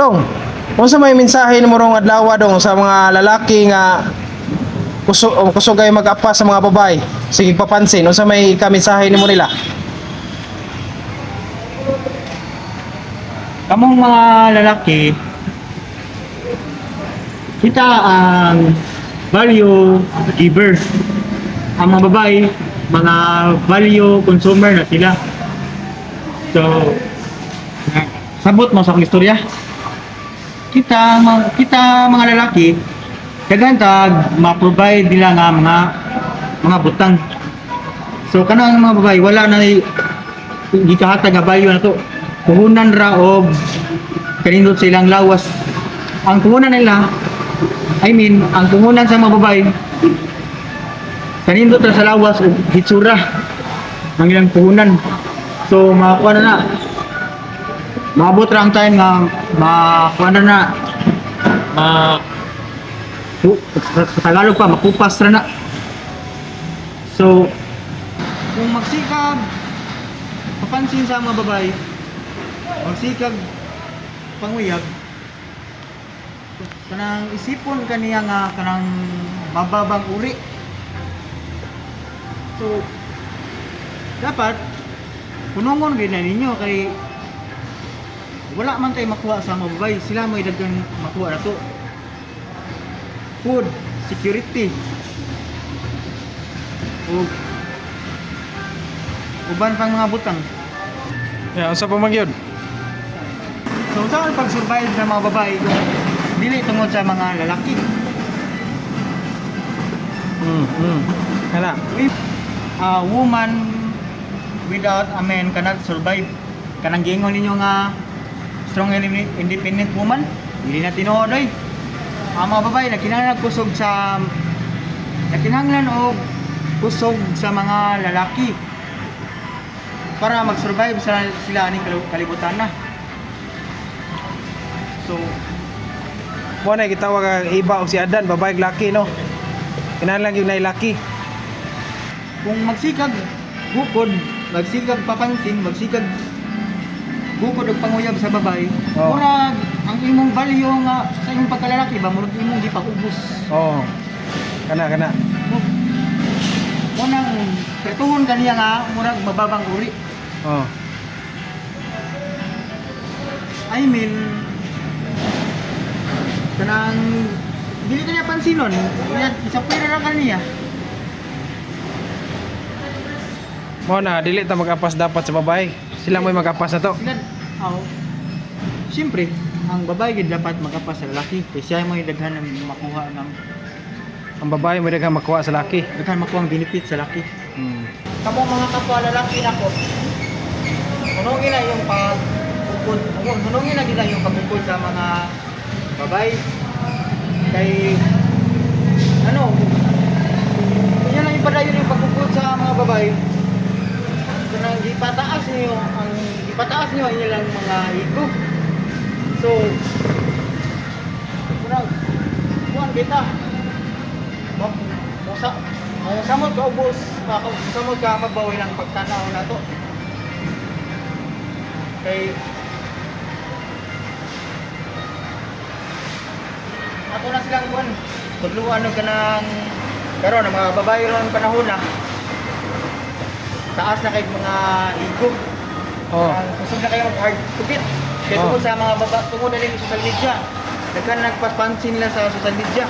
Dong, unsa may mensahe nimo rong adlaw dong sa mga lalaki nga kusog o kusugay mag-apa sa mga babae? Sige papansin, unsa may kamensahe nimo nila? Kamong mga lalaki, kita ang value giver. Ang mga babae, mga value consumer na sila. So, sabot mo sa akong istorya. Kita, mga- kita mga lalaki, kaghan tag ma-provide nila nga mga mga butang. So kanang mga babae wala na hindi kahatag nga value na to. Puhunan ra og kanindot sa ilang lawas. Ang puhunan nila I mean, ang puhunan sa mga babae kanindot ra sa lawas og hitsura ang ilang puhunan. So makakuha na na. Maabot ra time nga makakuha na na. Ma Pu- sa, sa Tagalog pa, makupas ra na. So, kung magsikag, papansin sa mga babae, magsikag panguyag, kanang isipon kaniya nga kanang mababang uri. So, dapat, punungon gid na ninyo kay wala man tayo makuha sa mga babae, sila may dagang makuha na to. Food, security, ug uban pang mga butang. Ya, unsa pa magyud? So saan pag-survive ng mga babae kung dili tungod sa mga lalaki? Mm, mm. Kana. If a woman without a man cannot survive, kanang gingon ninyo nga strong independent woman, dili na tinuod oy. Ang mga babae nakinahanglan kusog sa nakinahanglan og kusog sa mga lalaki para mag-survive sa sila aning kal- kalibutan na. So, Mo na gitawag ang iba og si Adan, babae laki no. Kinahanglan gyud na laki. kung magsikag bukod, magsikag papansin, magsikag bukod og panguyab sa babae, Oo. murag ang imong value nga sa imong pagkalalaki ba murag imong gipakubos. Oo. Kana kana. Munang kretuhon kaniya nga murag mababang uri. Oo. I mean kanang dili kanya pansinon, isa pera ra kaniya. Mo na dili ta mag-apas dapat sa babae. Sila may mag-apas na to. Sila Siyempre, ang babae gid dapat makapas sa lalaki kay siya mo daghan ng makuha ng Ang babae mo daghang makuha sa laki. daghan makuha ang benefit sa laki. Mm. Kamo mga kapwa lalaki nako. Hunongin na yung pagkukod. Hunongin na gina yung pagkukod sa mga babae. Kay ano, kung yan lang yung padayon yung pagkukod sa mga babae. Kanang gipataas niyo ang gipataas niyo ang ilang mga ego. So, kurang kuan kita. Mo mo sa mo samot ka ubos, ka samot ka mabawi ng pagtanaw na to. Kay Ato na silang kuan. Tudluan og kanang karon ang mga babae ron panahon na. Taas na kay mga ego. Oh. Ang kusog na kayo mag-hard beat. Kaya Oh. sa mga baba, tungkol na rin sa social media. Nagkan nagpapansin nila sa social media.